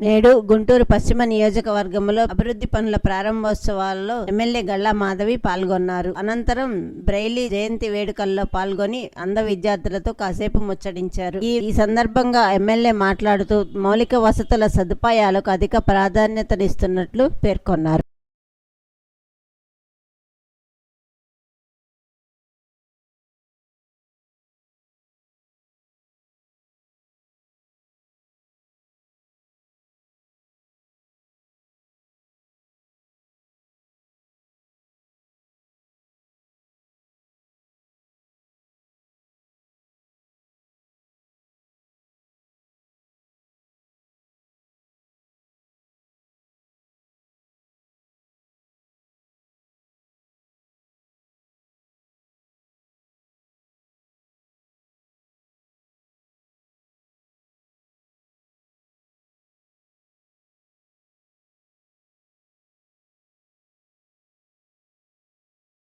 నేడు గుంటూరు పశ్చిమ నియోజకవర్గంలో అభివృద్ధి పనుల ప్రారంభోత్సవాల్లో ఎమ్మెల్యే గల్లా మాధవి పాల్గొన్నారు. అనంతరం బ్రైలీ జయంతి వేడుకల్లో పాల్గొని అంధ విద్యార్థులతో కాసేపు ముచ్చటించారు. ఈ ఈ సందర్భంగా ఎమ్మెల్యే మాట్లాడుతూ మౌలిక వసతుల సదుపాయాలకు అధిక ప్రాధాన్యతనిస్తున్నట్లు పేర్కొన్నారు.